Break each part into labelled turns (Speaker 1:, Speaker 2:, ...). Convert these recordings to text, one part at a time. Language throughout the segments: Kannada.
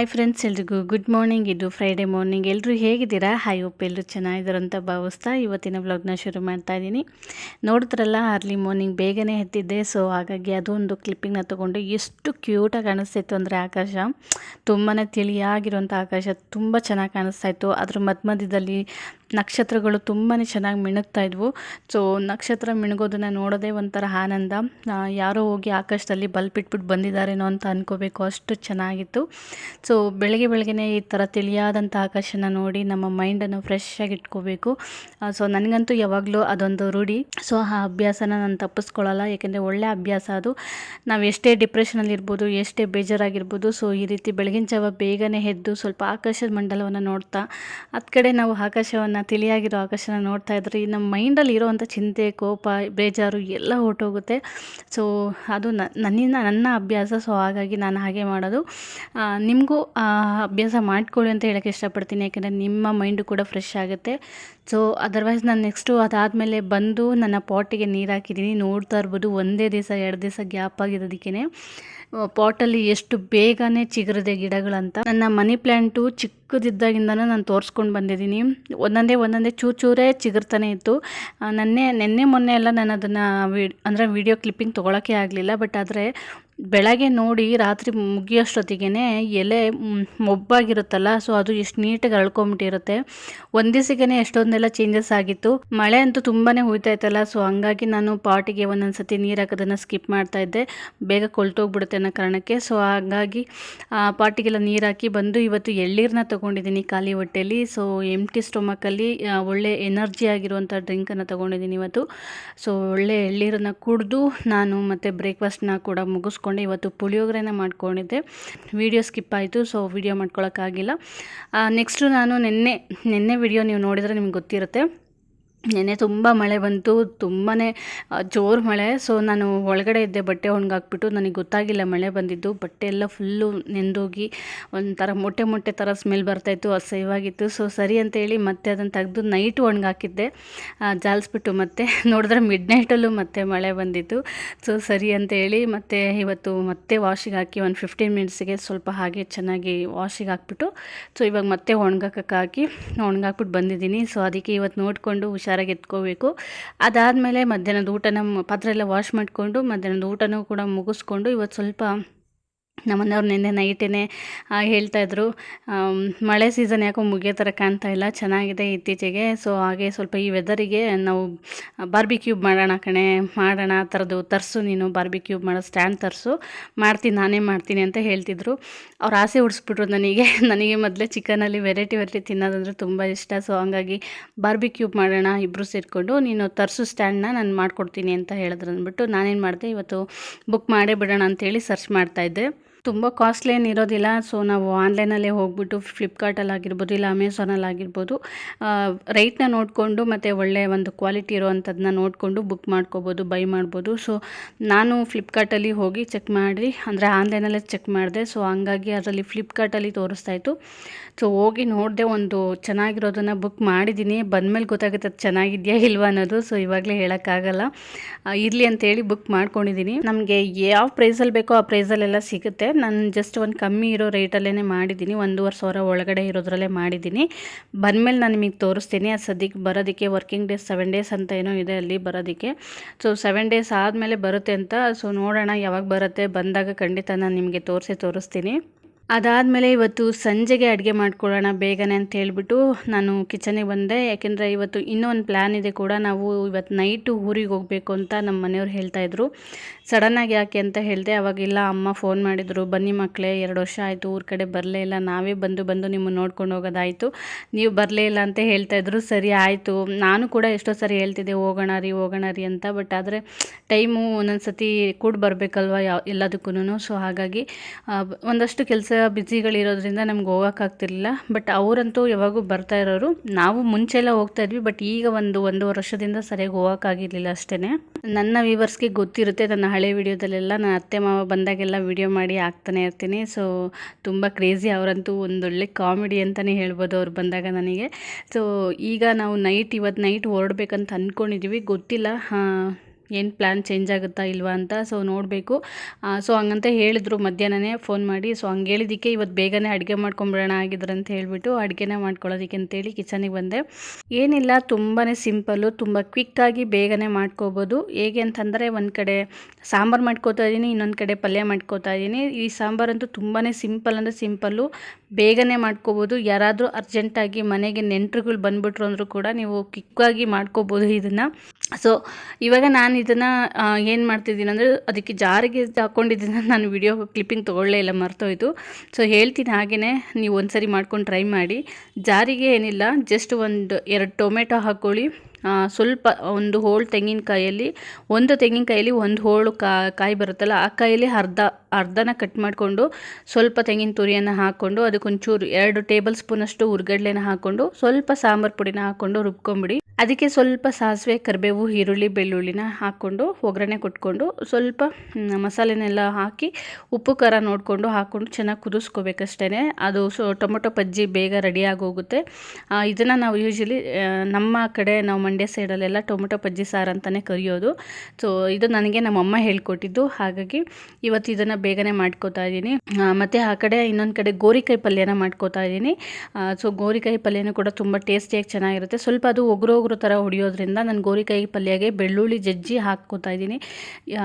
Speaker 1: ಹಾಯ್ ಫ್ರೆಂಡ್ಸ್ ಎಲ್ರಿಗೂ ಗುಡ್ ಮಾರ್ನಿಂಗ್ ಇದು ಫ್ರೈಡೇ ಮಾರ್ನಿಂಗ್ ಎಲ್ಲರೂ ಹೇಗಿದ್ದೀರಾ? ಹಾಯ್ ಒಪ್ಪ ಎಲ್ಲರೂ ಚೆನ್ನಾಗಿದ್ದಾರಂತ ಭಾವಿಸ್ತಾ ಇವತ್ತಿನ ವ್ಲಾಗ್ನ ಶುರು ಮಾಡ್ತಾ ಇದ್ದೀನಿ. ನೋಡಿದ್ರಲ್ಲ ಅರ್ಲಿ ಮಾರ್ನಿಂಗ್ ಬೇಗನೆ ಎತ್ತಿದ್ದೆ ಸೊ ಹಾಗಾಗಿ ಅದು ಒಂದು ಕ್ಲಿಪ್ಪಿಂಗ್ನ ತೊಗೊಂಡು ಎಷ್ಟು ಕ್ಯೂಟಾಗಿ ಕಾಣಿಸ್ತಿತ್ತು ಅಂದರೆ ಆಕಾಶ. ತುಂಬಾ ತಿಳಿಯಾಗಿರುವಂಥ ಆಕಾಶ. ತುಂಬ ಚೆನ್ನಾಗಿ ಕಾಣಿಸ್ತಾ ಇತ್ತು. ಅದ್ರ ಮಧ್ಯ ಮಧ್ಯದಲ್ಲಿ ನಕ್ಷತ್ರಗಳು ತುಂಬಾ ಚೆನ್ನಾಗಿ ಮಿಣುಗ್ತಾ ಇದ್ವು. ಸೊ ನಕ್ಷತ್ರ ಮಿಣುಗೋದನ್ನು ನೋಡೋದೇ ಒಂಥರ ಆನಂದ. ಯಾರೋ ಹೋಗಿ ಆಕಾಶದಲ್ಲಿ ಬಲ್ಬ್ ಇಟ್ಬಿಟ್ಟು ಬಂದಿದ್ದಾರೇನೋ ಅಂತ ಅನ್ಕೋಬೇಕು. ಅಷ್ಟು ಚೆನ್ನಾಗಿತ್ತು. ಸೊ ಬೆಳಗ್ಗೆ ಬೆಳಗ್ಗೆನೇ ಈ ಥರ ತಿಳಿಯಾದಂಥ ಆಕಾಶನ ನೋಡಿ ನಮ್ಮ ಮೈಂಡನ್ನು ಫ್ರೆಶ್ ಆಗಿ ಇಟ್ಕೋಬೇಕು. ಸೊ ನನಗಂತೂ ಯಾವಾಗಲೂ ಅದೊಂದು ರೂಢಿ. ಸೊ ಆ ಅಭ್ಯಾಸನ ನಾನು ತಪ್ಪಿಸ್ಕೊಳ್ಳಲ್ಲ. ಯಾಕೆಂದರೆ ಒಳ್ಳೆ ಅಭ್ಯಾಸ ಅದು. ನಾವು ಎಷ್ಟೇ ಡಿಪ್ರೆಷನಲ್ಲಿ ಇರ್ಬೋದು, ಎಷ್ಟೇ ಬೇಜಾರಾಗಿರ್ಬೋದು ಸೊ ಈ ರೀತಿ ಬೆಳಗಿನ ಜಾವ ಬೇಗನೆ ಎದ್ದು ಸ್ವಲ್ಪ ಆಕಾಶದ ಮಂಡಲವನ್ನು ನೋಡ್ತಾ ಹತ್ತು ಕಡೆ ನಾವು ಆಕಾಶವನ್ನು ತಿಳಿಯಾಗಿರೋ ಆಕಾಶನ ನೋಡ್ತಾ ಇದ್ರೆ ಈ ನಮ್ಮ ಮೈಂಡಲ್ಲಿ ಇರೋವಂಥ ಚಿಂತೆ, ಕೋಪ, ಬೇಜಾರು ಎಲ್ಲ ಹೊರ್ಟೋಗುತ್ತೆ. ಸೊ ಅದು ನನ್ನಿಂದ ನನ್ನ ಅಭ್ಯಾಸ ಸೊ ಹಾಗಾಗಿ ನಾನು ಹಾಗೆ ಮಾಡೋದು. ನಿಮಗೂ ಅಭ್ಯಾಸ ಮಾಡ್ಕೊಳ್ಳಿ ಅಂತ ಹೇಳೋಕ್ಕೆ ಇಷ್ಟಪಡ್ತೀನಿ, ಯಾಕೆಂದರೆ ನಿಮ್ಮ ಮೈಂಡು ಕೂಡ ಫ್ರೆಶ್ ಆಗುತ್ತೆ. ಸೊ ಅದರ್ವೈಸ್ ನಾನು ನೆಕ್ಸ್ಟು ಅದಾದಮೇಲೆ ಬಂದು ನನ್ನ ಪಾಟಿಗೆ ನೀರು ಹಾಕಿದ್ದೀನಿ, ನೋಡ್ತಾ ಇರ್ಬೋದು, ಒಂದೇ ದಿವಸ, ಎರಡು ದಿವಸ ಗ್ಯಾಪ್ ಆಗಿರೋದಕ್ಕೇ ಪಾಟಲ್ಲಿ ಎಷ್ಟು ಬೇಗನೆ ಚಿಗುರಿದೆ ಗಿಡಗಳಂತ. ನನ್ನ ಮನಿ ಪ್ಲ್ಯಾಂಟು ಚಿಕ್ಕದಿದ್ದಾಗಿಂದನೂ ನಾನು ತೋರಿಸ್ಕೊಂಡು ಬಂದಿದ್ದೀನಿ. ಒಂದೊಂದೇ ಒಂದೊಂದೇ ಚೂರು ಚೂರೇ ಚಿಗುರ್ತಾನೆ ಇತ್ತು. ನೆನ್ನೆ ನೆನ್ನೆ ಮೊನ್ನೆ ಎಲ್ಲ ನಾನು ಅದನ್ನು ವಿ, ಅಂದರೆ ವಿಡಿಯೋ ಕ್ಲಿಪ್ಪಿಂಗ್ ತೊಗೊಳಕ್ಕೆ ಆಗಲಿಲ್ಲ ಬಟ್ ಆದರೆ ಬೆಳಗ್ಗೆ ನೋಡಿ ರಾತ್ರಿ ಮುಗಿಯೋಷ್ಟೊತ್ತಿಗೆ ಎಲೆ ಮೊಬ್ಬಾಗಿರುತ್ತಲ್ಲ, ಸೊ ಅದು ಎಷ್ಟು ನೀಟಾಗಿ ಅಳ್ಕೊಂಬಿಟ್ಟಿರುತ್ತೆ. ಒಂದು ದಿವಸಕ್ಕೆ ಎಷ್ಟೊಂದೆಲ್ಲ ಚೇಂಜಸ್ ಆಗಿತ್ತು. ಮಳೆ ಅಂತೂ ತುಂಬಾ ಹುಯ್ತಾ ಇತ್ತಲ್ಲ ಸೊ ಹಂಗಾಗಿ ನಾನು ಪಾಟಿಗೆ ಒಂದೊಂದು ಸತಿ ನೀರು ಹಾಕೋದನ್ನು ಸ್ಕಿಪ್ ಮಾಡ್ತಾ ಇದ್ದೆ. ಬೇಗ ಕೊಳ್ತೋಗ್ಬಿಡುತ್ತೆ ಅನ್ನೋ ಕಾರಣಕ್ಕೆ. ಸೊ ಹಾಗಾಗಿ ಪಾಟಿಗೆಲ್ಲ ನೀರು ಹಾಕಿ ಬಂದು ಇವತ್ತು ಎಳ್ಳೀರನ್ನ ತೊಗೊಂಡಿದ್ದೀನಿ ಖಾಲಿ ಹೊಟ್ಟೆಯಲ್ಲಿ ಸೊ ಎಂಟಿ ಸ್ಟೊಮಕಲ್ಲಿ ಒಳ್ಳೆ ಎನರ್ಜಿ ಆಗಿರುವಂಥ ಡ್ರಿಂಕನ್ನು ತೊಗೊಂಡಿದ್ದೀನಿ ಇವತ್ತು. ಸೊ ಒಳ್ಳೆ ಎಳ್ಳೀರನ್ನ ಕುಡಿದು ನಾನು ಮತ್ತು ಬ್ರೇಕ್ಫಾಸ್ಟ್ನ ಕೂಡ ಮುಗಿಸ್ಕೊಂಡು ಇವತ್ತು ಪುಳಿಯೋಗರೆನ ಮಾಡ್ಕೊಂಡಿದ್ದೆ. ವಿಡಿಯೋ ಸ್ಕಿಪ್ ಆಯಿತು ಸೊ ವಿಡಿಯೋ ಮಾಡ್ಕೊಳಕ್ಕಾಗಿಲ್ಲ. ನೆಕ್ಸ್ಟು ನಾನು ನಿನ್ನೆ ನಿನ್ನೆ ವಿಡಿಯೋ ನೀವು ನೋಡಿದರೆ ನಿಮ್ಗೆ ಗೊತ್ತಿರುತ್ತೆ. ನೆನ್ನೆ ತುಂಬ ಮಳೆ ಬಂತು ತುಂಬಾ ಜೋರು ಮಳೆ. ಸೊ ನಾನು ಒಳಗಡೆ ಇದ್ದೆ, ಬಟ್ಟೆ ಒಣಗಾಕ್ಬಿಟ್ಟು. ನನಗೆ ಗೊತ್ತಾಗಿಲ್ಲ ಮಳೆ ಬಂದಿದ್ದು. ಬಟ್ಟೆ ಎಲ್ಲ ಫುಲ್ಲು ನೆಂದೋಗಿ ಒಂಥರ ಮೊಟ್ಟೆ ಮೊಟ್ಟೆ ಥರ ಸ್ಮೆಲ್ ಬರ್ತಾಯಿತ್ತು ಅಸಹ್ಯವಾಗಿತ್ತು. ಸೊ ಸರಿ ಅಂತೇಳಿ ಮತ್ತೆ ಅದನ್ನು ತೆಗೆದು ನೈಟ್ ಒಣಗಾಕಿದ್ದೆ. ಜಾಲಿಸ್ಬಿಟ್ಟು ಮತ್ತೆ ನೋಡಿದ್ರೆ ಮಿಡ್ ನೈಟಲ್ಲೂ ಮತ್ತೆ ಮಳೆ ಬಂದಿತ್ತು. ಸೊ ಸರಿ ಅಂತೇಳಿ ಮತ್ತೆ ಇವತ್ತು ಮತ್ತೆ ವಾಶಿಗೆ ಹಾಕಿ ಒಂದು ಫಿಫ್ಟೀನ್ ಮಿನಿಟ್ಸಿಗೆ ಸ್ವಲ್ಪ ಹಾಗೆ ಚೆನ್ನಾಗಿ ವಾಶಿಗೆ ಹಾಕ್ಬಿಟ್ಟು ಸೊ ಇವಾಗ ಮತ್ತೆ ಒಣಗಾಕಕ್ಕೆ ಹಾಕಿ ಒಣಗಾಕ್ಬಿಟ್ಟು ಬಂದಿದ್ದೀನಿ. ಸೊ ಅದಕ್ಕೆ ಇವತ್ತು ನೋಡಿಕೊಂಡು ಹುಷಾರಾಗಿ ಎತ್ಕೋಬೇಕು. ಅದಾದಮೇಲೆ ಮಧ್ಯಾಹ್ನದ ಊಟನ ಮ- ಪಾತ್ರೆ ಎಲ್ಲ ವಾಶ್ ಮಾಡಿಕೊಂಡು ಮಧ್ಯಾಹ್ನದ ಊಟನೂ ಕೂಡ ಮುಗಿಸ್ಕೊಂಡು ಇವತ್ತು ಸ್ವಲ್ಪ ನಮ್ಮನೆಯವ್ರು ನಿನ್ನೆ ನೈಟೇ ಹೇಳ್ತಾಯಿದ್ರು ಮಳೆ ಸೀಸನ್ ಯಾಕೋ ಮುಗಿಯೋ ಥರ ಕಾಣ್ತಾ ಇಲ್ಲ, ಚೆನ್ನಾಗಿದೆ ಇತ್ತೀಚೆಗೆ ಸೊ ಹಾಗೆ ಸ್ವಲ್ಪ ಈ ವೆದರಿಗೆ ನಾವು ಬಾರ್ಬಿಕ್ಯೂಬ್ ಮಾಡೋಣ ಕಣೆ, ಮಾಡೋಣ ಆ ಥರದ್ದು ತರಿಸು ನೀನು ಬಾರ್ಬಿಕ್ಯೂಬ್ ಮಾಡೋ ಸ್ಟ್ಯಾಂಡ್ ತರಿಸು, ಮಾಡ್ತೀನಿ, ನಾನೇ ಮಾಡ್ತೀನಿ ಅಂತ ಹೇಳ್ತಿದ್ರು. ಅವ್ರು ಆಸೆ ಉಡಿಸ್ಬಿಟ್ರು ನನಗೆ ನನಗೆ ಮೊದಲೇ ಚಿಕನಲ್ಲಿ ವೆರೈಟಿ ವೆರೈಟಿ ತಿನ್ನೋದಂದ್ರೆ ತುಂಬ ಇಷ್ಟ ಸೊ ಹಂಗಾಗಿ ಬಾರ್ಬಿಕ್ಯೂಬ್ ಮಾಡೋಣ ಇಬ್ಬರು ಸೇರಿಕೊಂಡು, ನೀನು ತರಿಸು ಸ್ಟ್ಯಾಂಡ್ನ ನಾನು ಮಾಡ್ಕೊಡ್ತೀನಿ ಅಂತ ಹೇಳಿದ್ರು ಅಂದ್ಬಿಟ್ಟು ನಾನೇನು ಮಾಡಿದೆ, ಇವತ್ತು ಬುಕ್ ಮಾಡೇ ಬಿಡೋಣ ಅಂತೇಳಿ ಸರ್ಚ್ ಮಾಡ್ತಾಯಿದ್ದೆ ತುಂಬ ಕಾಸ್ಟ್ಲಿ ಏನು ಇರೋದಿಲ್ಲ. ಸೊ ನಾವು ಆನ್ಲೈನಲ್ಲೇ ಹೋಗ್ಬಿಟ್ಟು ಫ್ಲಿಪ್ಕಾರ್ಟಲ್ಲಿ ಆಗಿರ್ಬೋದು, ಇಲ್ಲ ಅಮೆಝಾನಲ್ಲಿ ಆಗಿರ್ಬೋದು ರೈಟ್ನ ನೋಡಿಕೊಂಡು ಮತ್ತು ಒಳ್ಳೆಯ ಒಂದು ಕ್ವಾಲಿಟಿ ಇರೋವಂಥದ್ದನ್ನ ನೋಡಿಕೊಂಡು ಬುಕ್ ಮಾಡ್ಕೋಬೋದು ಬೈ ಮಾಡ್ಬೋದು. ಸೊ ನಾನು ಫ್ಲಿಪ್ಕಾರ್ಟಲ್ಲಿ ಹೋಗಿ ಚೆಕ್ ಮಾಡಿ, ಅಂದರೆ ಆನ್ಲೈನಲ್ಲೇ ಚೆಕ್ ಮಾಡಿದೆ. ಸೊ ಹಂಗಾಗಿ ಅದರಲ್ಲಿ ಫ್ಲಿಪ್ಕಾರ್ಟಲ್ಲಿ ತೋರಿಸ್ತಾ ಇತ್ತು. ಸೊ ಹೋಗಿ ನೋಡಿದೆ ಒಂದು ಚೆನ್ನಾಗಿರೋದನ್ನು ಬುಕ್ ಮಾಡಿದ್ದೀನಿ. ಬಂದಮೇಲೆ ಗೊತ್ತಾಗುತ್ತೆ ಅದು ಚೆನ್ನಾಗಿದೆಯಾ ಇಲ್ವಾ ಅನ್ನೋದು. ಸೊ ಇವಾಗಲೇ ಹೇಳೋಕ್ಕಾಗಲ್ಲ. ಇರಲಿ ಅಂತೇಳಿ ಬುಕ್ ಮಾಡ್ಕೊಂಡಿದ್ದೀನಿ. ನಮಗೆ ಯಾವ ಪ್ರೈಸಲ್ಲಿ ಬೇಕೋ ಆ ಪ್ರೈಸಲ್ಲೆಲ್ಲ ಸಿಗುತ್ತೆ. ನಾನು ಜಸ್ಟ್ ಒಂದು ಕಮ್ಮಿ ಇರೋ ರೇಟಲ್ಲೇ ಮಾಡಿದ್ದೀನಿ. ಒಂದೂವರೆ ಸಾವಿರ ಒಳಗಡೆ ಇರೋದ್ರಲ್ಲೇ ಮಾಡಿದ್ದೀನಿ. ಬಂದಮೇಲೆ ನಾನು ನಿಮಗೆ ತೋರಿಸ್ತೀನಿ. ಅದು ಸದ್ಯಕ್ಕೆ ಬರೋದಕ್ಕೆ ವರ್ಕಿಂಗ್ ಡೇಸ್ ಸೆವೆನ್ ಡೇಸ್ ಅಂತ ಏನೋ ಇದೆ ಅಲ್ಲಿ ಬರೋದಕ್ಕೆ. ಸೊ ಸೆವೆನ್ ಡೇಸ್ ಆದಮೇಲೆ ಬರುತ್ತೆ ಅಂತ. ಸೊ ನೋಡೋಣ ಯಾವಾಗ ಬರುತ್ತೆ. ಬಂದಾಗ ಖಂಡಿತ ನಾನು ನಿಮಗೆ ತೋರಿಸಿ ತೋರಿಸ್ತೀನಿ. ಅದಾದಮೇಲೆ ಇವತ್ತು ಸಂಜೆಗೆ ಅಡುಗೆ ಮಾಡ್ಕೊಳ್ಳೋಣ ಬೇಗನೆ ಅಂತ ಹೇಳಿಬಿಟ್ಟು ನಾನು ಕಿಚನಿಗೆ ಬಂದೆ. ಯಾಕೆಂದರೆ ಇವತ್ತು ಇನ್ನೂ ಒಂದು ಪ್ಲ್ಯಾನ್ ಇದೆ ಕೂಡ. ನಾವು ಇವತ್ತು ನೈಟು ಊರಿಗೆ ಹೋಗಬೇಕು ಅಂತ ನಮ್ಮ ಮನೆಯವ್ರು ಹೇಳ್ತಾಯಿದ್ರು ಸಡನ್ನಾಗಿ ಯಾಕೆ ಅಂತ ಹೇಳಿದೆ, ಅವಾಗಿಲ್ಲ ಅಮ್ಮ ಫೋನ್ ಮಾಡಿದರು, ಬನ್ನಿ ಮಕ್ಕಳೇ ಎರಡು ವರ್ಷ ಆಯಿತು, ಊರ ಕಡೆ ಬರಲೇ ಇಲ್ಲ, ನಾವೇ ಬಂದು ಬಂದು ನಿಮ್ಮನ್ನು ನೋಡ್ಕೊಂಡು ಹೋಗೋದಾಯಿತು, ನೀವು ಬರಲೇ ಇಲ್ಲ ಅಂತ ಹೇಳ್ತಾ ಇದ್ರು, ಸರಿ ಆಯಿತು, ನಾನು ಕೂಡ ಎಷ್ಟೋ ಸರಿ ಹೇಳ್ತಿದ್ದೆ, ಹೋಗೋಣ ರೀ ಹೋಗೋಣ ರೀ ಅಂತ ಬಟ್ ಆದರೆ ಟೈಮು ಒಂದೊಂದು ಸತಿ ಕೂಡ ಬರಬೇಕಲ್ವ ಯಾವ ಎಲ್ಲದಕ್ಕೂ ಸೊ ಹಾಗಾಗಿ ಒಂದಷ್ಟು ಕೆಲಸ ಬ್ಯುಸಿಗಳಿರೋದ್ರಿಂದ ನಮ್ಗೆ ಹೋಗೋಕ್ಕಾಗ್ತಿರ್ಲಿಲ್ಲ ಬಟ್ ಅವರಂತೂ ಯಾವಾಗೂ ಬರ್ತಾ ಇರೋರು, ನಾವು ಮುಂಚೆ ಎಲ್ಲ ಹೋಗ್ತಾ ಇದ್ವಿ ಬಟ್ ಈಗ ಒಂದು ಒಂದೂವರೆ ವರ್ಷದಿಂದ ಸರಿಯಾಗಿ ಹೋಗೋಕ್ಕಾಗಿರ್ಲಿಲ್ಲ ಅಷ್ಟೇ ನನ್ನ ವ್ಯೂವರ್ಸ್ಗೆ ಗೊತ್ತಿರುತ್ತೆ ನನ್ನ ಹಳೆ ವಿಡಿಯೋದಲ್ಲೆಲ್ಲ ನನ್ನ ಅತ್ತೆ ಮಾವ ಬಂದಾಗೆಲ್ಲ ವಿಡಿಯೋ ಮಾಡಿ ಹಾಕ್ತಾನೆ ಇರ್ತೀನಿ. ಸೊ ತುಂಬ ಕ್ರೇಜಿ ಅವರಂತೂ ಒಂದೊಳ್ಳೆ ಕಾಮಿಡಿ ಅಂತಲೇ ಹೇಳ್ಬೋದು ಅವ್ರು ಬಂದಾಗ ನನಗೆ. ಸೊ ಈಗ ನಾವು ನೈಟ್ ಇವತ್ತು ನೈಟ್ ಹೊರಡ್ಬೇಕಂತ ಅಂದ್ಕೊಂಡಿದ್ದೀವಿ ಗೊತ್ತಿಲ್ಲ ಏನು ಪ್ಲ್ಯಾನ್ ಚೇಂಜ್ ಆಗುತ್ತಾ ಇಲ್ವಾ ಅಂತ ಸೊ ನೋಡಬೇಕು. ಸೊ ಹಂಗಂತ ಹೇಳಿದ್ರು ಮಧ್ಯಾಹ್ನನೇ ಫೋನ್ ಮಾಡಿ. ಸೊ ಹಂಗೆ ಹೇಳಿದ್ದಕ್ಕೆ ಇವತ್ತು ಬೇಗನೆ ಅಡುಗೆ ಮಾಡ್ಕೊಂಬಿಡೋಣ ಆಗಿದ್ರು ಅಂತ ಹೇಳಿಬಿಟ್ಟು ಅಡುಗೆನೇ ಮಾಡ್ಕೊಳ್ಳೋದಕ್ಕೆ ಅಂತೇಳಿ ಕಿಚನಿಗೆ ಬಂದೆ. ಏನಿಲ್ಲ ತುಂಬಾ ಸಿಂಪಲ್ಲು ತುಂಬ ಕ್ವಿಕ್ಕಾಗಿ ಬೇಗನೆ ಮಾಡ್ಕೋಬೋದು. ಹೇಗೆ ಅಂತಂದರೆ ಒಂದು ಕಡೆ ಸಾಂಬಾರು ಮಾಡ್ಕೋತಾ ಇದ್ದೀನಿ, ಇನ್ನೊಂದು ಕಡೆ ಪಲ್ಯ ಮಾಡ್ಕೋತಾ ಇದ್ದೀನಿ. ಈ ಸಾಂಬಾರಂತೂ ತುಂಬಾ ಸಿಂಪಲ್ ಅಂದರೆ ಸಿಂಪಲ್ಲು ಬೇಗನೆ ಮಾಡ್ಕೋಬೋದು. ಯಾರಾದರೂ ಅರ್ಜೆಂಟಾಗಿ ಮನೆಗೆ ನೆಂಟರುಗಳು ಬಂದುಬಿಟ್ರು ಅಂದರೂ ಕೂಡ ನೀವು ಕ್ವಿಕ್ಕಾಗಿ ಮಾಡ್ಕೋಬೋದು ಇದನ್ನು. ಸೊ ಇವಾಗ ನಾನು ಇದನ್ನು ಏನು ಮಾಡ್ತಿದ್ದೀನಿ ಅಂದರೆ ಅದಕ್ಕೆ ಜಾರಿಗೆ ಹಾಕ್ಕೊಂಡಿದ್ದೀನಿ ನಾನು ವಿಡಿಯೋ ಕ್ಲಿಪ್ಪಿಂಗ್ ತೊಗೊಳ್ಳೇ ಇಲ್ಲ, ಮರ್ತೋಯ್ತು. ಸೊ ಹೇಳ್ತೀನಿ ಹಾಗೆಯೇ ನೀವು ಒಂದು ಸರಿ ಮಾಡ್ಕೊಂಡು ಟ್ರೈ ಮಾಡಿ. ಜಾರಿಗೆ ಏನಿಲ್ಲ ಜಸ್ಟ್ ಒಂದು ಎರಡು ಟೊಮೆಟೊ ಹಾಕ್ಕೊಳ್ಳಿ ಸ್ವಲ್ಪ ಒಂದು ಹೋಳು ತೆಂಗಿನಕಾಯಲ್ಲಿ ಒಂದು ತೆಂಗಿನಕಾಯಲ್ಲಿ ಒಂದು ಹೋಳು ಕಾಯಿ ಬರುತ್ತಲ್ಲ, ಆ ಕಾಯಲ್ಲಿ ಅರ್ಧ, ಅರ್ಧನ ಕಟ್ ಮಾಡಿಕೊಂಡು ಸ್ವಲ್ಪ ತೆಂಗಿನ ತುರಿಯನ್ನು ಹಾಕ್ಕೊಂಡು ಅದಕ್ಕೊಂಚೂರು ಎರಡು ಟೇಬಲ್ ಸ್ಪೂನಷ್ಟು ಹುರ್ಗಡ್ಲೆನ ಹಾಕ್ಕೊಂಡು ಸ್ವಲ್ಪ ಸಾಂಬಾರು ಪುಡಿನ ಹಾಕ್ಕೊಂಡು ರುಬ್ಕೊಂಬಿಡಿ. ಅದಕ್ಕೆ ಸ್ವಲ್ಪ ಸಾಸಿವೆ, ಕರಿಬೇವು, ಈರುಳ್ಳಿ, ಬೆಳ್ಳುಳ್ಳಿನ ಹಾಕ್ಕೊಂಡು ಒಗ್ಗರಣೆ ಕೊಟ್ಕೊಂಡು ಸ್ವಲ್ಪ ಮಸಾಲೆನೆಲ್ಲ ಹಾಕಿ ಉಪ್ಪು, ಖಾರ ನೋಡಿಕೊಂಡು ಹಾಕ್ಕೊಂಡು ಚೆನ್ನಾಗಿ ಕುದಿಸ್ಕೋಬೇಕಷ್ಟೇ ಅದು ಸೊ, ಟೊಮೊಟೊ ಪಜ್ಜಿ ಬೇಗ ರೆಡಿಯಾಗಿ ಹೋಗುತ್ತೆ ಇದನ್ನು ನಾವು ಯೂಶ್ವಲಿ ನಮ್ಮ ಕಡೆ ನಾವು ಮಂಡ್ಯ ಸೈಡಲ್ಲೆಲ್ಲ ಟೊಮೊಟೊ ಪಜ್ಜಿ ಸಾರು ಅಂತಲೇ ಕರಿಯೋದು. ಸೊ ಇದು ನನಗೆ ನಮ್ಮಮ್ಮ ಹೇಳ್ಕೊಟ್ಟಿದ್ದು. ಹಾಗಾಗಿ ಇವತ್ತು ಇದನ್ನು ಬೇಗನೆ ಮಾಡ್ಕೋತಾ ಇದ್ದೀನಿ. ಮತ್ತು ಆ ಕಡೆ ಇನ್ನೊಂದು ಕಡೆ ಗೋರಿಕಾಯಿ ಪಲ್ಯನ ಮಾಡ್ಕೋತಾ ಇದ್ದೀನಿ. ಸೊ ಗೋರಿಕಾಯಿ ಪಲ್ಯನೂ ಕೂಡ ತುಂಬ ಟೇಸ್ಟಿಯಾಗಿ ಚೆನ್ನಾಗಿರುತ್ತೆ. ಸ್ವಲ್ಪ ಅದು ಒಗ್ರು ಒಗ್ರು ಥರ ಹೊಡಿಯೋದ್ರಿಂದ ನಾನು ಗೋರಿಕಾಯಿ ಪಲ್ಯಗೆ ಬೆಳ್ಳುಳ್ಳಿ ಜಜ್ಜಿ ಹಾಕ್ಕೋತಾ ಇದ್ದೀನಿ.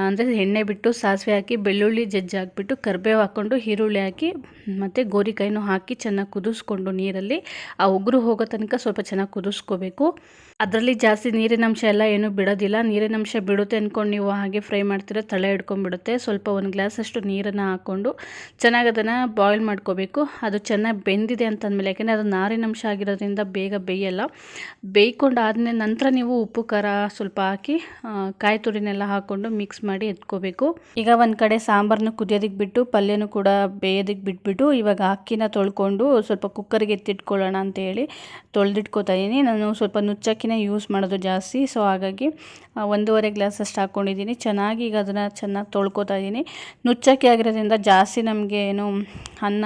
Speaker 1: ಅಂದರೆ ಎಣ್ಣೆ ಬಿಟ್ಟು ಸಾಸಿವೆ ಹಾಕಿ ಬೆಳ್ಳುಳ್ಳಿ ಜಜ್ಜಿ ಹಾಕ್ಬಿಟ್ಟು ಕರಿಬೇವು ಹಾಕ್ಕೊಂಡು ಈರುಳ್ಳಿ ಹಾಕಿ, ಮತ್ತು ಗೋರಿಕಾಯಿನೂ ಹಾಕಿ ಚೆನ್ನಾಗಿ ಕುದಿಸ್ಕೊಂಡು ನೀರಲ್ಲಿ ಆ ಉಗುರು ಹೋಗೋ ತನಕ ಸ್ವಲ್ಪ ಚೆನ್ನಾಗಿ ಕುದಿಸ್ಕೋಬೇಕು. ಅದರಲ್ಲಿ ಜಾಸ್ತಿ ನೀರಿನಂಶ ಎಲ್ಲ ಏನೂ ಬಿಡೋದಿಲ್ಲ. ನೀರಿನಂಶ ಬಿಡುತ್ತೆ ಅಂದ್ಕೊಂಡು ನೀವು ಹಾಗೆ ಫ್ರೈ ಮಾಡ್ತೀರ ತಳೆ ಹಿಡ್ಕೊಂಡ್ಬಿಡುತ್ತೆ. ಸ್ವಲ್ಪ ಒಂದು ಗ್ಲಾಸಷ್ಟು ನೀರನ್ನು ಹಾಕ್ಕೊಂಡು ಚೆನ್ನಾಗಿ ಅದನ್ನು ಬಾಯ್ಲ್ ಮಾಡ್ಕೋಬೇಕು. ಅದು ಚೆನ್ನಾಗಿ ಬೆಂದಿದೆ ಅಂತಂದಮೇಲೆ, ಯಾಕೆಂದರೆ ಅದು ನಾರಿನಂಶ ಆಗಿರೋದ್ರಿಂದ ಬೇಗ ಬೇಯಲ್ಲ. ಬೇಯ್ಕೊಂಡು ಆದಮೇಲೆ ನಂತರ ನೀವು ಉಪ್ಪು, ಖಾರ ಸ್ವಲ್ಪ ಹಾಕಿ ಕಾಯಿ ತುರಿನೆಲ್ಲ ಹಾಕ್ಕೊಂಡು ಮಿಕ್ಸ್ ಮಾಡಿ ಎತ್ಕೋಬೇಕು. ಈಗ ಒಂದು ಕಡೆ ಸಾಂಬಾರನ್ನ ಕುದಿಯೋದಕ್ಕೆ ಬಿಟ್ಟು, ಪಲ್ಯನೂ ಕೂಡ ಬೇಯೋದಕ್ಕೆ ಬಿಟ್ಬಿಟ್ಟು, ಇವಾಗ ಅಕ್ಕಿನ ತೊಳ್ಕೊಂಡು ಸ್ವಲ್ಪ ಕುಕ್ಕರ್ಗೆ ಎತ್ತಿಟ್ಕೊಳ್ಳೋಣ ಅಂತ ಹೇಳಿ ತೊಳೆದಿಟ್ಕೋತಾ ಇದ್ದೀನಿ ನಾನು ಸ್ವಲ್ಪ ನುಚ್ಚಕ್ಕಿನ ಅವಲಕ್ಕಿನೇ ಯೂಸ್ ಮಾಡೋದು ಜಾಸ್ತಿ. ಸೊ ಹಾಗಾಗಿ ಒಂದೂವರೆ ಗ್ಲಾಸ್ ಅಷ್ಟು ಹಾಕ್ಕೊಂಡಿದ್ದೀನಿ ಚೆನ್ನಾಗಿ ಈಗ ಅದನ್ನು ಚೆನ್ನಾಗಿ ತೊಳ್ಕೊತಾ ಇದ್ದೀನಿ. ನುಚ್ಚಕ್ಕಿ ಆಗಿರೋದ್ರಿಂದ ಜಾಸ್ತಿ ನಮಗೆ ಏನು ಅನ್ನ,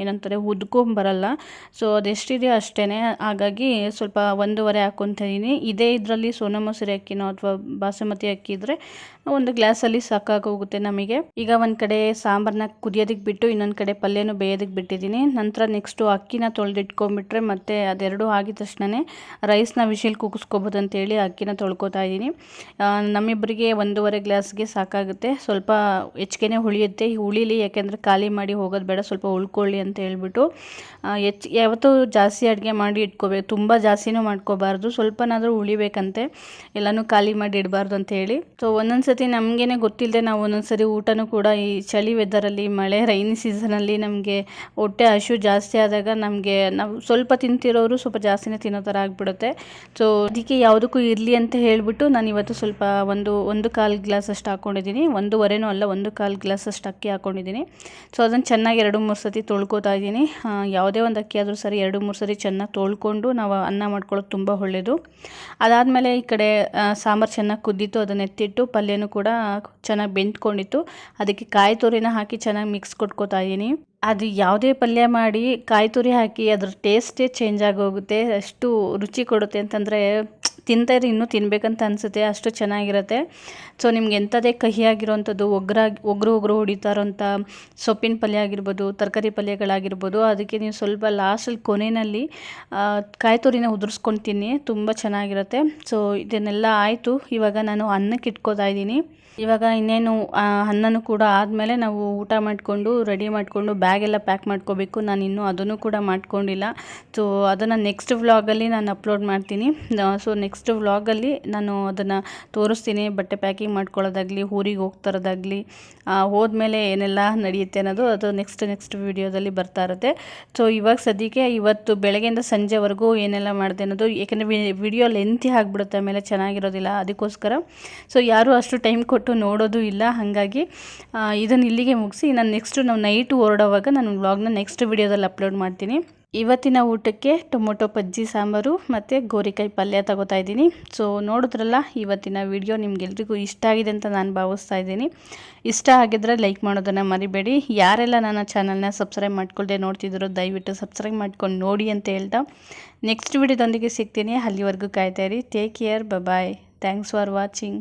Speaker 1: ಏನಂತಾರೆ, ಉದ್ಕೊಂಬರಲ್ಲ. ಸೊ ಅದೆಷ್ಟಿದೆಯೋ ಅಷ್ಟೇ ಹಾಗಾಗಿ, ಸ್ವಲ್ಪ ಒಂದೂವರೆ ಹಾಕ್ಕೊತಿದ್ದೀನಿ ಇದೇ ಇದರಲ್ಲಿ ಸೋನಾ ಮೊಸರಿ ಅಕ್ಕಿನೋ ಅಥವಾ ಬಾಸುಮತಿ ಅಕ್ಕಿ ಇದ್ದರೆ ಒಂದು ಗ್ಲಾಸಲ್ಲಿ ಸಾಕಾಗೋಗುತ್ತೆ ನಮಗೆ. ಈಗ ಒಂದು ಕಡೆ ಸಾಂಬಾರನ್ನ ಕುದಿಯೋದಕ್ಕೆ ಬಿಟ್ಟು, ಇನ್ನೊಂದು ಕಡೆ ಪಲ್ಯನೂ ಬೇಯೋದಕ್ಕೆ ಬಿಟ್ಟಿದ್ದೀನಿ. ನಂತರ ನೆಕ್ಸ್ಟು ಅಕ್ಕಿನ ತೊಳೆದಿಟ್ಕೊಂಡ್ಬಿಟ್ರೆ ಮತ್ತೆ ಅದೆರಡು ಆಗಿದ ತಕ್ಷಣ ರೈಸ್ನ ವಿಷಲ್ ವಿಶಿಲ್ ಕೂಗಿಸ್ಕೋಬೋದು ಅಂತೇಳಿ ಅಕ್ಕಿನ ತೊಳ್ಕೊತಾ ಇದ್ದೀನಿ. ನಮ್ಮಿಬ್ಬರಿಗೆ ಒಂದೂವರೆ ಗ್ಲಾಸ್ಗೆ ಸಾಕಾಗುತ್ತೆ. ಸ್ವಲ್ಪ ಹೆಚ್ಚಿಗೆನೆ ಉಳಿಯುತ್ತೆ ಉಳಿಲಿ ಯಾಕೆಂದರೆ ಖಾಲಿ ಮಾಡಿ ಹೋಗೋದು ಬೇಡ, ಸ್ವಲ್ಪ ಉಳ್ಕೊಳ್ಳಿ ಅಂತ ಹೇಳ್ಬಿಟ್ಟು ಹೆಚ್ಚು ಯಾವತ್ತೂ ಜಾಸ್ತಿ ಅಡುಗೆ ಮಾಡಿ ಇಟ್ಕೋಬೇಕು. ತುಂಬ ಜಾಸ್ತಿನೂ ಮಾಡ್ಕೋಬಾರ್ದು. ಸ್ವಲ್ಪನಾದರೂ ಉಳಿಬೇಕಂತೆ. ಎಲ್ಲನೂ ಖಾಲಿ ಮಾಡಿ ಇಡಬಾರ್ದು ಅಂತ ಹೇಳಿ ಸೊ ಒಂದೊಂದು ಸತಿ ನಮಗೇನೆ ಗೊತ್ತಿಲ್ಲದೆ ನಾವು ಒಂದೊಂದು ಸರಿ ಊಟನೂ ಕೂಡ ಈ ಚಳಿ ವೆದರಲ್ಲಿ ಮಳೆ ರೈನಿ ಸೀಸನಲ್ಲಿ ನಮಗೆ ಹೊಟ್ಟೆ ಹಶು ಜಾಸ್ತಿ ಆದಾಗ ನಮಗೆ ನಾವು ಸ್ವಲ್ಪ ತಿಂತಿರೋರು ಸ್ವಲ್ಪ ಜಾಸ್ತಿನೇ ತಿನ್ನೋ ಥರ ಆಗಿಬಿಡುತ್ತೆ. ಸೊ ಯಾವುದಕ್ಕೂ ಇರಲಿ ಅಂತ ಹೇಳಿಬಿಟ್ಟು ನಾನು ಇವತ್ತು ಸ್ವಲ್ಪ ಒಂದು ಒಂದು ಕಾಲು ಗ್ಲಾಸ್ ಅಷ್ಟು ಹಾಕ್ಕೊಂಡಿದ್ದೀನಿ ಒಂದೂವರೆನೂ ಅಲ್ಲ, ಒಂದು ಕಾಲು ಗ್ಲಾಸ್ ಅಷ್ಟು ಅಕ್ಕಿ ಹಾಕ್ಕೊಂಡಿದ್ದೀನಿ ಸೊ ಅದನ್ನು ಚೆನ್ನಾಗಿ ಎರಡು, ಮೂರು ಸತಿ ತೊಳ್ಕೊತಾ ಇದ್ದೀನಿ. ಯಾವುದೇ ಒಂದು ಅಕ್ಕಿ ಆದರೂ ಸರಿ ಎರಡು, ಮೂರು ಸರಿ ಚೆನ್ನಾಗಿ ತೊಳ್ಕೊಂಡು ನಾವು ಅನ್ನ ಮಾಡ್ಕೊಳ್ಳೋದು ತುಂಬ ಒಳ್ಳೆಯದು ಅದಾದಮೇಲೆ ಈ ಕಡೆ ಸಾಂಬಾರು ಚೆನ್ನಾಗಿ ಕುದ್ದಿತ್ತು, ಅದನ್ನು ಎತ್ತಿಟ್ಟು ಪಲ್ಯನೂ ಕೂಡ ಚೆನ್ನಾಗಿ ಬೆಂದ್ಕೊಂಡಿತ್ತು. ಅದಕ್ಕೆ ಕಾಯಿ ತುರಿನ ಹಾಕಿ ಚೆನ್ನಾಗಿ ಮಿಕ್ಸ್ ಕೊಟ್ಕೋತಾ ಇದ್ದೀನಿ. ಅದು ಯಾವುದೇ ಪಲ್ಯ ಮಾಡಿ ಕಾಯಿ ತುರಿ ಹಾಕಿ ಅದ್ರ ಟೇಸ್ಟೇ ಚೇಂಜ್ ಆಗೋಗುತ್ತೆ, ಅಷ್ಟು ರುಚಿ ಕೊಡುತ್ತೆ ಅಂತಂದರೆ ತಿಂತಾಯಿದ್ರೆ ಇನ್ನೂ ತಿನ್ನಬೇಕಂತ ಅನಿಸುತ್ತೆ, ಅಷ್ಟು ಚೆನ್ನಾಗಿರುತ್ತೆ. ಸೊ ನಿಮ್ಗೆ ಎಂಥದೇ ಕಹಿಯಾಗಿರೋವಂಥದ್ದು ಒಗ್ರಾಗಿ ಒಗ್ರು ಒಗ್ರು ಹೊಡಿತಾ ಇರೋಂಥ ಸೊಪ್ಪಿನ ಪಲ್ಯ ಆಗಿರ್ಬೋದು, ತರಕಾರಿ ಪಲ್ಯಗಳಾಗಿರ್ಬೋದು, ಅದಕ್ಕೆ ನೀವು ಸ್ವಲ್ಪ ಲಾಸ್ಟಲ್ಲಿ ಕೊನೆಯಲ್ಲಿ ಕಾಯಿ ತುರಿನ ತಿನ್ನಿ ತುಂಬ ಚೆನ್ನಾಗಿರುತ್ತೆ. ಸೊ ಇದನ್ನೆಲ್ಲ ಆಯಿತು. ಇವಾಗ ನಾನು ಅನ್ನಕ್ಕೆ ಇಟ್ಕೋತಾ ಇದ್ದೀನಿ. ಇವಾಗ ಇನ್ನೇನು ಅನ್ನನೂ ಕೂಡ ಆದಮೇಲೆ ನಾವು ಊಟ ಮಾಡಿಕೊಂಡು, ರೆಡಿ ಮಾಡಿಕೊಂಡು ಬ್ಯಾಗೆಲ್ಲ ಪ್ಯಾಕ್ ಮಾಡ್ಕೋಬೇಕು. ನಾನು ಇನ್ನೂ ಅದನ್ನು ಕೂಡ ಮಾಡ್ಕೊಂಡಿಲ್ಲ. ಸೊ ಅದನ್ನು ನೆಕ್ಸ್ಟ್ ವ್ಲಾಗಲ್ಲಿ ನಾನು ಅಪ್ಲೋಡ್ ಮಾಡ್ತೀನಿ. ಸೊ ನೆಕ್ಸ್ಟ್ ವ್ಲಾಗಲ್ಲಿ ನಾನು ಅದನ್ನು ತೋರಿಸ್ತೀನಿ. ಬಟ್ಟೆ ಪ್ಯಾಕಿಂಗ್ ಮಾಡ್ಕೊಳ್ಳೋದಾಗಲಿ, ಊರಿಗೆ ಹೋಗ್ತಾರೋದಾಗಲಿ ಹೋದ್ಮೇಲೆ ಏನೆಲ್ಲ ನಡೆಯುತ್ತೆ ಅನ್ನೋದು ಅದು ನೆಕ್ಸ್ಟ್ ನೆಕ್ಸ್ಟ್ ವೀಡಿಯೋದಲ್ಲಿ ಬರ್ತಾ ಇರುತ್ತೆ. ಸೊ ಇವಾಗ ಸದ್ಯಕ್ಕೆ ಇವತ್ತು ಬೆಳಗ್ಗೆಯಿಂದ ಸಂಜೆವರೆಗೂ ಏನೆಲ್ಲ ಮಾಡಿದೆ ಅನ್ನೋದು ಏಕೆಂದರೆ ವಿಡಿಯೋ ಲೆಂತಿ ಆಗಿಬಿಡುತ್ತೆ, ಆಮೇಲೆ ಚೆನ್ನಾಗಿರೋದಿಲ್ಲ ಅದಕ್ಕೋಸ್ಕರ. ಸೊ ಯಾರೂ ಅಷ್ಟು ಟೈಮ್ ಕೊಟ್ಟು ನೋಡೋದು ಇಲ್ಲ. ಹಾಗಾಗಿ ಇದನ್ನು ಇಲ್ಲಿಗೆ ಮುಗಿಸಿ, ನಾನು ನೆಕ್ಸ್ಟು ನಾವು ನೈಟು ಹೊರಡೋವಾಗ ನಾನು ವ್ಲಾಗ್ನ ನೆಕ್ಸ್ಟ್ ವಿಡಿಯೋದಲ್ಲಿ ಅಪ್ಲೋಡ್ ಮಾಡ್ತೀನಿ. ಇವತ್ತಿನ ಊಟಕ್ಕೆ ಟೊಮೊಟೊ ಪಜ್ಜಿ ಸಾಂಬಾರು ಮತ್ತು ಗೋರಿಕಾಯಿ ಪಲ್ಯ ತಗೋತಾ ಇದ್ದೀನಿ. ಸೊ ನೋಡಿದ್ರಲ್ಲ, ಇವತ್ತಿನ ವಿಡಿಯೋ ನಿಮಗೆಲ್ರಿಗೂ ಇಷ್ಟ ಆಗಿದೆ ಅಂತ ನಾನು ಭಾವಿಸ್ತಾ ಇದ್ದೀನಿ. ಇಷ್ಟ ಆಗಿದ್ರೆ ಲೈಕ್ ಮಾಡೋದನ್ನು ಮರಿಬೇಡಿ. ಯಾರೆಲ್ಲ ನನ್ನ ಚಾನಲ್ನ ಸಬ್ಸ್ಕ್ರೈಬ್ ಮಾಡ್ಕೊಳ್ಳದೆ ನೋಡ್ತಿದ್ರು ದಯವಿಟ್ಟು ಸಬ್ಸ್ಕ್ರೈಬ್ ಮಾಡ್ಕೊಂಡು ನೋಡಿ ಅಂತ ಹೇಳ್ತಾ. ನೆಕ್ಸ್ಟ್ ವಿಡಿಯೋದೊಂದಿಗೆ ಸಿಗ್ತೀನಿ. ಅಲ್ಲಿವರೆಗೂ ಕಾಯ್ತಾ ಇರಿ. Take care bye thanks for watching